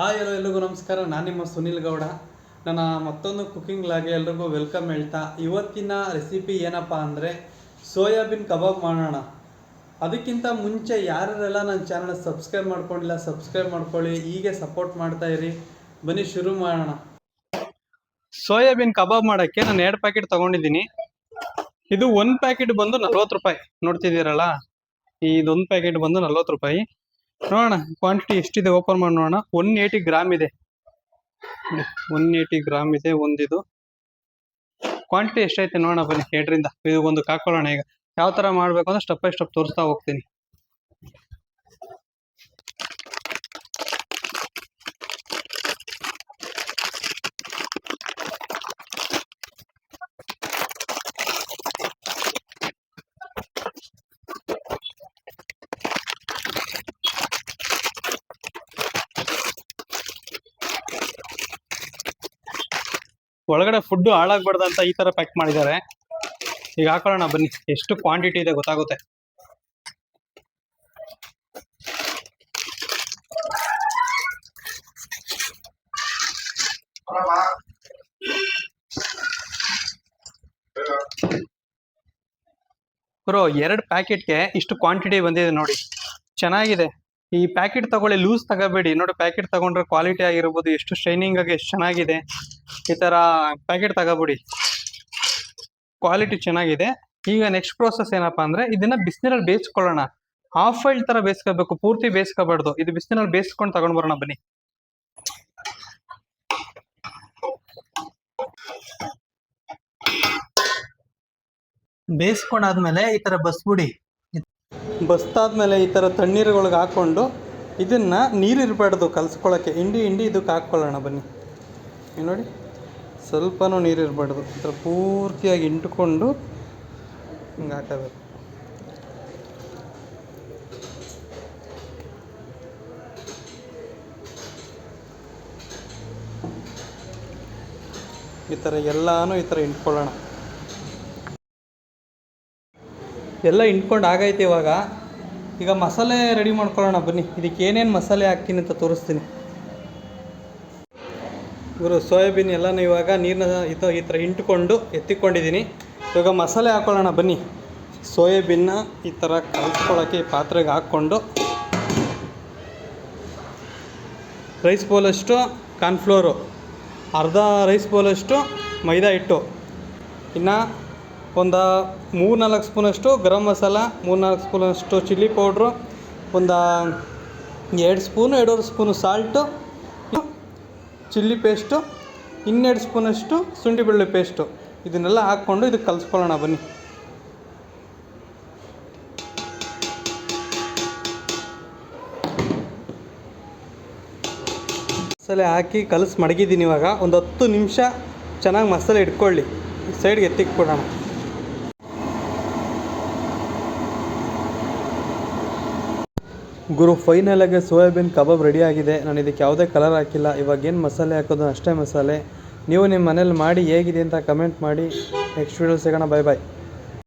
Hi ಎಲ್ಲೋ ಎಲ್ರಿಗೂ ನಮಸ್ಕಾರ. ನಾನು ನಿಮ್ಮ ಸುನಿಲ್ ಗೌಡ. ನನ್ನ ಮತ್ತೊಂದು ಕುಕಿಂಗ್ ಲಾಗೆ ಎಲ್ರಿಗೂ ವೆಲ್ಕಮ್ ಹೇಳ್ತಾ, ಇವತ್ತಿನ ರೆಸಿಪಿ ಏನಪ್ಪ ಅಂದರೆ ಸೋಯಾಬೀನ್ ಕಬಾಬ್ ಮಾಡೋಣ. ಅದಕ್ಕಿಂತ ಮುಂಚೆ ಯಾರೆಲ್ಲ ನನ್ನ ಚಾನಲ್ ಸಬ್ಸ್ಕ್ರೈಬ್ ಮಾಡ್ಕೊಂಡಿಲ್ಲ ಸಬ್ಸ್ಕ್ರೈಬ್ ಮಾಡ್ಕೊಳ್ಳಿ. ಹೀಗೆ ಸಪೋರ್ಟ್ ಮಾಡ್ತಾ ಇರಿ. ಬನ್ನಿ, ಶುರು ಮಾಡೋಣ. ಸೋಯಾಬೀನ್ ಕಬಾಬ್ ಮಾಡೋಕ್ಕೆ ನಾನು ಎರಡು ಪ್ಯಾಕೆಟ್ ತೊಗೊಂಡಿದ್ದೀನಿ. ಇದು ಒಂದು ಪ್ಯಾಕೆಟ್ ಬಂದು ನಲ್ವತ್ತು ರೂಪಾಯಿ. ನೋಡ್ತಿದ್ದೀರಲ್ಲ? ಇದೊಂದು ಪ್ಯಾಕೆಟ್ ಬಂದು ನಲ್ವತ್ತು ರೂಪಾಯಿ. ನೋಡೋಣ ಕ್ವಾಂಟಿಟಿ ಎಷ್ಟಿದೆ ಓಪನ್ ಮಾಡಿ ನೋಡೋಣ. ಒನ್ ಏಯ್ಟಿ ಗ್ರಾಮ್ ಇದೆ. ಒನ್ ಏಯ್ಟಿ ಗ್ರಾಮ್ ಇದೆ, ಒಂದಿದು. ಕ್ವಾಂಟಿಟಿ ಎಷ್ಟೈತೆ ನೋಡೋಣ ಬನ್ನಿ, ಎರಡರಿಂದ. ಇದು ಒಂದು ಕಾಕೊಳ್ಳೋಣ ಈಗ. ಯಾವ ತರ ಮಾಡಬೇಕು ಅಂದ್ರೆ ಸ್ಟೆಪ್ ಬೈ ಸ್ಟೆಪ್ ತೋರಿಸ್ತಾ ಹೋಗ್ತೀನಿ. ಒಳಗಡೆ ಫುಡ್ ಹಾಳಾಗ್ಬಾರ್ದು ಅಂತ ಈ ತರ ಪ್ಯಾಕ್ ಮಾಡಿದ್ದಾರೆ. ಈಗ ಹಾಕೊಳ್ಳೋಣ ಬನ್ನಿ. ಎಷ್ಟು ಕ್ವಾಂಟಿಟಿ ಇದೆ ಗೊತ್ತಾಗುತ್ತೆ. ಬ್ರೋ, ಎರಡು ಪ್ಯಾಕೆಟ್ಗೆ ಇಷ್ಟು ಕ್ವಾಂಟಿಟಿ ಬಂದಿದೆ ನೋಡಿ. ಚೆನ್ನಾಗಿದೆ. ಈ ಪ್ಯಾಕೆಟ್ ತಗೊಳ್ಳಿ ಲೂಸ್ ತಗೋಬೇಡಿ. ನೋಡಿ ಪ್ಯಾಕೆಟ್ ತಗೊಂಡ್ರೆ ಕ್ವಾಲಿಟಿ ಆಗಿರ್ಬೋದು, ಎಷ್ಟು ಶೈನಿಂಗ್ ಆಗಿ, ಎಷ್ಟು ಚೆನ್ನಾಗಿದೆ. ಈ ತರ ಪ್ಯಾಕೆಟ್ ತಗೋಬಿಡಿ. ಕ್ವಾಲಿಟಿ ಚೆನ್ನಾಗಿದೆ. ಈಗ ನೆಕ್ಸ್ಟ್ ಪ್ರೋಸೆಸ್ ಏನಪ್ಪಾ ಅಂದ್ರೆ ಇದನ್ನ ಬಿಸಿನೀರಲ್ಲಿ ಬೇಯಿಸ್ಕೊಳ್ಳೋಣ. ಹಾಫ್ ಆಯಿಲ್ ತರ ಬೇಯಿಸ್ಕೋಬೇಕು, ಪೂರ್ತಿ ಬೇಯಿಸ್ಕೋಬಾರ್ದು. ಇದು ಬಿಸಿನೀರಲ್ಲಿ ಬೇಯಿಸ್ಕೊಂಡು ತಗೊಂಡ್ ಬರೋಣ ಬನ್ನಿ. ಬೇಯಿಸ್ಕೊಂಡಾದ್ಮೇಲೆ ಈ ತರ ಬಸ್ಬಿಡಿ. ಬಸ್ತಾದ್ಮೇಲೆ ಈ ಥರ ತಣ್ಣೀರುಗಳಿಗೆ ಹಾಕ್ಕೊಂಡು ಇದನ್ನ ನೀರಿರಬಾರ್ದು ಕಲ್ಸ್ಕೊಳ್ಳೋಕ್ಕೆ ಹಿಂಡಿ ಹಿಂಡಿ ಇದಕ್ಕೆ ಹಾಕ್ಕೊಳ್ಳೋಣ ಬನ್ನಿ. ನೋಡಿ. ಸ್ವಲ್ಪನೂ ನೀರಿರಬಾರ್ದು ಈ ಥರ ಪೂರ್ತಿಯಾಗಿ ಇಂಟ್ಕೊಂಡು ಹಿಂಗೆ ಹಾಕಬೇಕು. ಈ ಥರ ಎಲ್ಲಾನು ಈ ಥರ ಇಂಟ್ಕೊಳ್ಳೋಣ. ಎಲ್ಲ ಇಂಟ್ಕೊಂಡು ಆಗೈತೆ ಇವಾಗ. ಈಗ ಮಸಾಲೆ ರೆಡಿ ಮಾಡ್ಕೊಳ್ಳೋಣ ಬನ್ನಿ. ಇದಕ್ಕೆ ಏನೇನು ಮಸಾಲೆ ಹಾಕ್ತೀನಿ ಅಂತ ತೋರಿಸ್ತೀನಿ. ಇವರು ಸೋಯಾಬೀನ್ ಎಲ್ಲನೂ ಇವಾಗ ನೀರನ್ನ ಇದು ಈ ಥರ ಇಂಟ್ಕೊಂಡು ಎತ್ತಿಕೊಂಡಿದ್ದೀನಿ. ಇವಾಗ ಮಸಾಲೆ ಹಾಕ್ಕೊಳ್ಳೋಣ ಬನ್ನಿ. ಸೋಯಾಬೀನ್ನ ಈ ಥರ ಕಲಿಸ್ಕೊಳ್ಳೋಕ್ಕೆ ಪಾತ್ರೆಗೆ ಹಾಕ್ಕೊಂಡು. ರೈಸ್ ಬೌಲಷ್ಟು ಕಾರ್ನ್ಫ್ಲೋರು. ಅರ್ಧ ರೈಸ್ ಬೌಲಷ್ಟು ಮೈದಾ ಹಿಟ್ಟು. ಇನ್ನು ಒಂದು ಮೂರು ನಾಲ್ಕು ಸ್ಪೂನಷ್ಟು ಗರಂ ಮಸಾಲ ಮೂರು ನಾಲ್ಕು ಸ್ಪೂನಷ್ಟು ಚಿಲ್ಲಿ ಪೌಡ್ರು, ಒಂದು ಎರಡು ಸ್ಪೂನು, ಎರಡೂವರೆ ಸ್ಪೂನು ಸಾಲ್ಟು ಚಿಲ್ಲಿ ಪೇಸ್ಟು, ಇನ್ನೆರಡು ಸ್ಪೂನಷ್ಟು ಶುಂಠಿ ಬೆಳ್ಳುಳ್ಳಿ ಪೇಸ್ಟು. ಇದನ್ನೆಲ್ಲ ಹಾಕ್ಕೊಂಡು ಇದಕ್ಕೆ ಕಲಿಸ್ಕೊಳ್ಳೋಣ, ಬನ್ನಿ. ಮಸಾಲೆ ಹಾಕಿ ಕಲಸಿ ಮಡಗಿದ್ದೀನಿ ಇವಾಗ. ಒಂದು ಹತ್ತು ನಿಮಿಷ ಚೆನ್ನಾಗಿ ಮಸಾಲೆ ಇಟ್ಕೊಳ್ಳಿ. ಸೈಡ್ಗೆ ಎತ್ತಿಕ್ಬಿಡೋಣ ಗುರು ಫೈನಲ್ ಆಗಿ ಸೋಯಾಬೀನ್ ಕಬಾಬ್ ರೆಡಿ ಆಗಿದೆ. ನಾನು ಇದಕ್ಕೆ ಯಾವುದೇ ಕಲರ್ ಹಾಕಿಲ್ಲ. ಇವಾಗ ಏನು ಮಸಾಲೆ ಹಾಕೋದು? ಅಷ್ಟೇ ಮಸಾಲೆ. ನೀವು ನಿಮ್ಮ ಮನೇಲಿ ಮಾಡಿ ಹೇಗಿದೆ ಅಂತ ಕಮೆಂಟ್ ಮಾಡಿ. ನೆಕ್ಸ್ಟ್ ವೀಡಿಯೋ ಸಿಗೋಣ. ಬಾಯ್ ಬಾಯ್